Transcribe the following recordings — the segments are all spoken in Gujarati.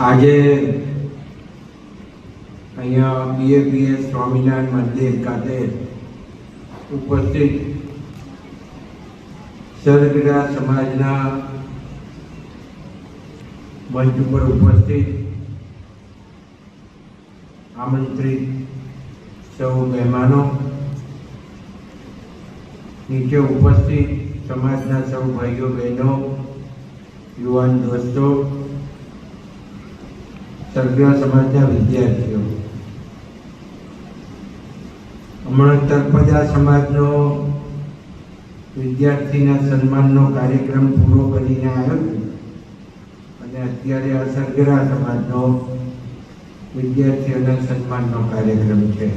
આજે અહીંયા બીએપીએસ સ્વામિનારાયણ મંદિર ખાતે ઉપસ્થિત સરગડા સમાજના મંચ ઉપર ઉપસ્થિત આમંત્રિત સૌ મહેમાનો, નીચે ઉપસ્થિત સમાજના સૌ ભાઈઓ બહેનો, યુવાન દોસ્તો સરગડા સમાજના વિદ્યાર્થીઓ. હમણાં તરપજા સમાજનો વિદ્યાર્થીના સન્માનનો કાર્યક્રમ પૂરો કરીને આવ્યો અને અત્યારે આ સરગરા સમાજનો વિદ્યાર્થીઓના સન્માનનો કાર્યક્રમ છે.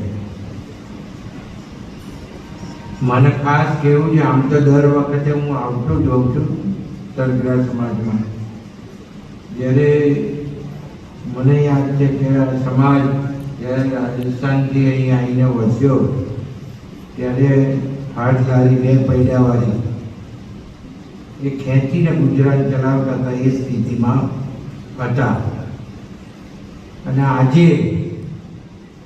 મને ખાસ કેવું છે, આમ તો દર વખતે હું આવતો જ હોઉં છું સરગરા સમાજમાં. જ્યારે મને યાદ છે કે સમાજ, જ્યારે રાજસ્થાનથી અહીં આવીને વસ્યો, ત્યારે હાથ લારી બે પૈડાવાળી એ ખેંચીને ગુજરાત ચલાવતા હતા એ સ્થિતિમાં હતા. અને આજે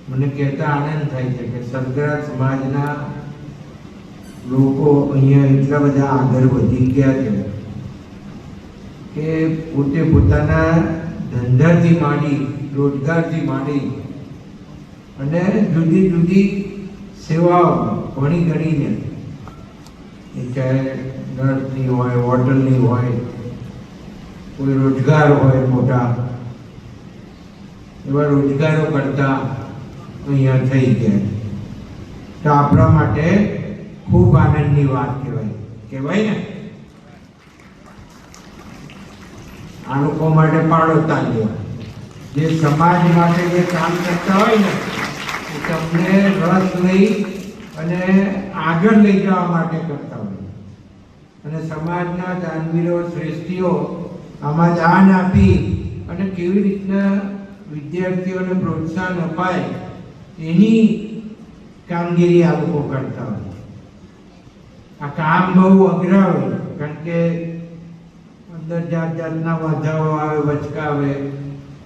મને કહેતા આનંદ થાય છે કે સરગરા સમાજના લોકો અહીંયા એટલા બધા આગળ વધી ગયા છે કે પોતે પોતાના ધંધાથી માંડી, રોજગારથી માંડી અને જુદી જુદી સેવાઓ ઘણી ગણીને, એ ચાહે નર્સની હોય, હોટલની હોય, કોઈ રોજગાર હોય મોટા, એવા રોજગારો કરતા અહીંયા થઈ ગયા તો આપણા માટે ખૂબ આનંદની વાત કહેવાય. કહેવાય ને? આ લોકો માટે પાડો તાલ્યો જે સમાજ માટે જે કામ કરતા હોય ને, એ તમને રસ લઈ અને આગળ લઈ જવા માટે કરતા હોય. અને સમાજના દાનવીરો શ્રેષ્ઠીઓ આમાં દાન આપી અને કેવી રીતના વિદ્યાર્થીઓને પ્રોત્સાહન અપાય, એની કામગીરી આ લોકો કરતા હોય. આ કામ બહુ અઘરા હોય, કારણ કે અંદર જાત જાતના વાંધાઓ આવે, વચકાવે,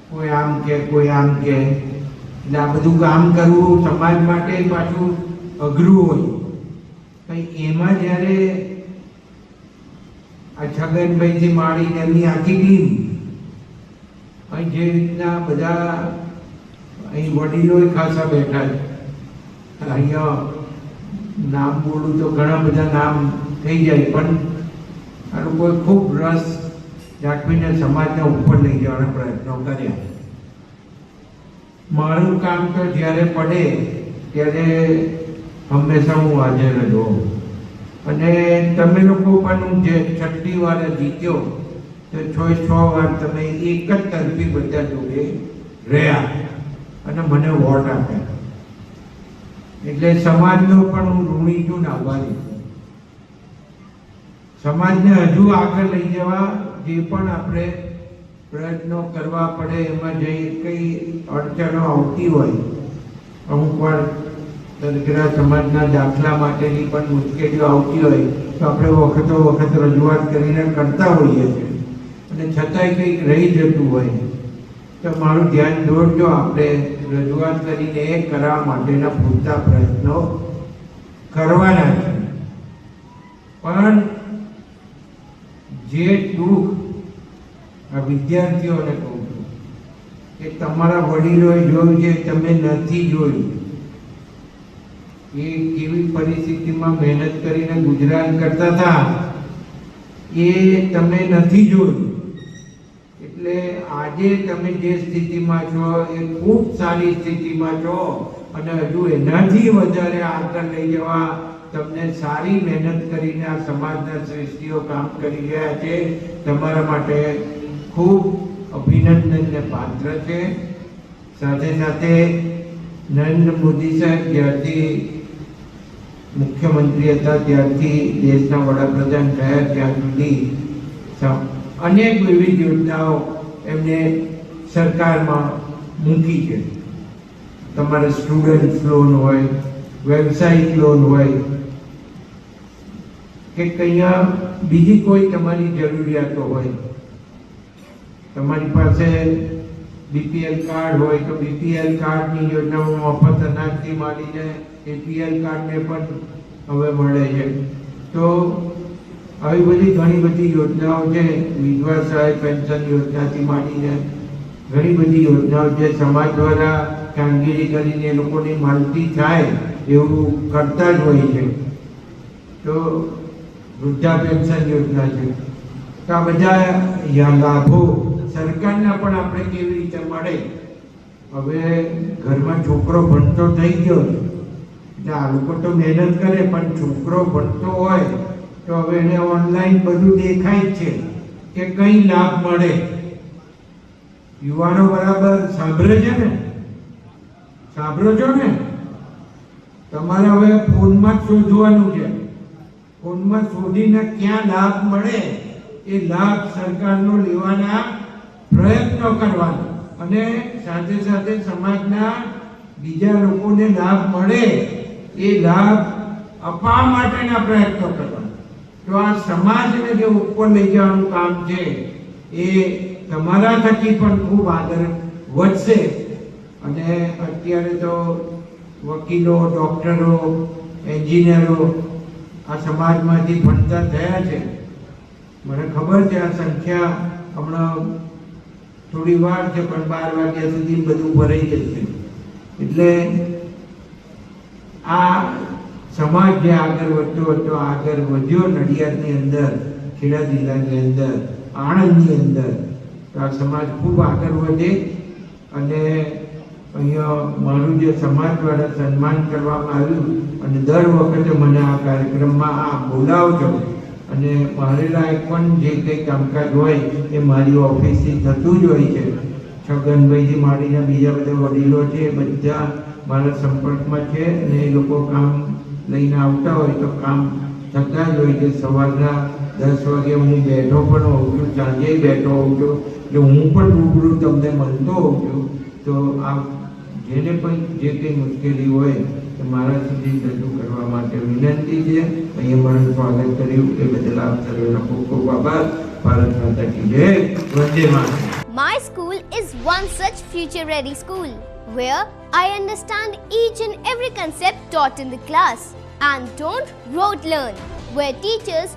કોઈ આમ કે, કોઈ આમ કે. એટલે આ બધું કામ કરવું સમાજ માટે પાછું અઘરું હોય. કઈ એમાં જ્યારે આ છગનભાઈથી માંડીને એમની આખી ટીમ અહીં જે રીતના બધા અહીં વડીલો ખાસા બેઠા છે. અહીંયા નામ બોલું તો ઘણા બધા નામ થઈ જાય, પણ આ લોકોએ ખૂબ રસ દાખવીને સમાજને ઉપર લઈ જવાના પ્રયત્નો કર્યા. મારું કામ તો જ્યારે પડે, ત્યારે હંમેશા હું હાજર જ હોઉં. અને તમે લોકો પણ હું જે છઠ્ઠી વાર જીત્યો, તો છ છ વાર તમે એક જ તરફી બધા જોડે રહ્યા અને મને વોટ આપ્યા. એટલે સમાજનો પણ હું ઋણી છું ને આભારી. છું સમાજને હજુ આગળ લઈ જવા જે પણ આપણે પ્રયત્નો કરવા પડે, એમાં જે કઈ અડચણો આવતી હોય, અમુક વાર સરગરા સમાજના દાખલા માટેની પણ મુશ્કેલીઓ આવતી હોય, તો આપણે વખતો વખત રજૂઆત કરીને કરતા હોઈએ છીએ. અને છતાંય કંઈક રહી જતું હોય, તો મારું ધ્યાન દોરજો આપણે રજૂઆત કરીને એ કરવા માટેના પૂરતા પ્રયત્નો કરવાના છે. પણ જે દુઃખ આ વિદ્યાર્થીઓને કહું છું કે તમારા વડીલોએ જોયું છે, તમે નથી જોયું. એ કેવી પરિસ્થિતિમાં મહેનત કરીને ગુજરાત કરતા હતા, એ તમે નથી જોયું. એટલે આજે તમે જે સ્થિતિમાં છો, એ ખૂબ સારી સ્થિતિમાં છો અને હજુ એનાથી વધારે આગળ લઈ જવા તમને સારી મહેનત કરીને આ સમાજના શ્રેષ્ઠીઓ કામ કરી રહ્યા છે. તમારા માટે ખૂબ અભિનંદનને પાત્ર છે. સાથે સાથે નરેન્દ્ર મોદી સાહેબ જ્યારથી મુખ્યમંત્રી હતા. ત્યારથી દેશના વડાપ્રધાન થયા. ત્યાં સુધી અનેક વિવિધ યોજનાઓ એમને સરકારમાં મૂકી છે. તમારે સ્ટુડન્ટ લોન હોય વ્યવસાયિક લોન હોય કે કયા બીજી કોઈ તમારી જરૂરિયાતો હોય. તમારી પાસે બીપીએલ કાર્ડ હોય તો બીપીએલ કાર્ડની યોજનામાં મફત અનાજથી માંડીને એપીએલ કાર્ડને પણ હવે મળે છે. તો આવી બધી ઘણી બધી યોજનાઓ છે. વિધવા સહાય પેન્શન યોજનાથી માંડીને ઘણી બધી યોજનાઓ જે સમાજ દ્વારા કામગીરી કરીને લોકોની માલતી થાય એવું કરતા જ હોય છે. તો વૃદ્ધા પેન્શન યોજના છે. તો આ બધા લાભો સરકારના પણ આપણે કેવી રીતે મળે? હવે ઘરમાં છોકરો ભણતો થઈ ગયો. એટલે આ લોકો તો મહેનત કરે, પણ છોકરો ભણતો હોય તો હવે એને ઓનલાઈન બધું દેખાય છે કે કઈ લાભ મળે. યુવાનો બરાબર સાંભળે છે ને? સાંભળો છો ને? તમારે હવે ફોનમાં જ શોધવાનું છે. ફોનમાં શોધીને ક્યાં લાભ મળે એ લાભ સરકારનો લેવાના પ્રયત્નો કરવાનો. અને સાથે સાથે સમાજના બીજા લોકોને લાભ મળે એ લાભ અપાવવા માટેના પ્રયત્નો કરવાના. તો આ સમાજને જે ઉપર લઈ જવાનું કામ છે એ તમારા થકી પણ ખૂબ આગળ વધશે. અને અત્યારે તો વકીલો, ડૉક્ટરો, એન્જિનિયરો આ સમાજમાંથી ભણતર થયા છે. મને ખબર છે આ સંખ્યા હમણાં થોડી વાર છે, પણ બાર વાગ્યા સુધી બધું ભરાઈ જશે. એટલે આ સમાજ જે આગળ વધતો વધતો આગળ વધ્યો નડિયાદની અંદર, ખેડા જિલ્લાની અંદર, આણંદની અંદર આ સમાજ ખૂબ આગળ વધે અને અહીંયા મારું જે સમાજ દ્વારા સન્માન કરવામાં આવ્યું અને દર વખતે મને આ કાર્યક્રમમાં આ બોલાવજો. અને મારે લાયક પણ જે કંઈ કામકાજ હોય એ મારી ઓફિસથી થતું જ હોય છે. છગનભાઈથી મારીને બીજા બધા વડીલો છે બધા મારા સંપર્કમાં છે અને એ લોકો કામ લઈને આવતા હોય તો કામ થતા જ હોય છે. સવારના દસ વાગે હું બેઠો પણ હોઉં છું સાંજે બેઠો હોઉં છું એટલે હું પણ રૂબરૂ તમને મળતો હોઉં છું તો આ જેને પણ જે કંઈ મુશ્કેલી હોય તો મારા સુધી રજૂ કરવા માટે વિનંતી છે અહીંયા મારું સ્વાગત કર્યું એ બદલ આપ સર્વેનો ખૂબ ખૂબ આભાર ભારત માતા કી જય Vande Mataram My school is one such future ready school where I understand each and every concept taught in the class and don't rote learn, where teachers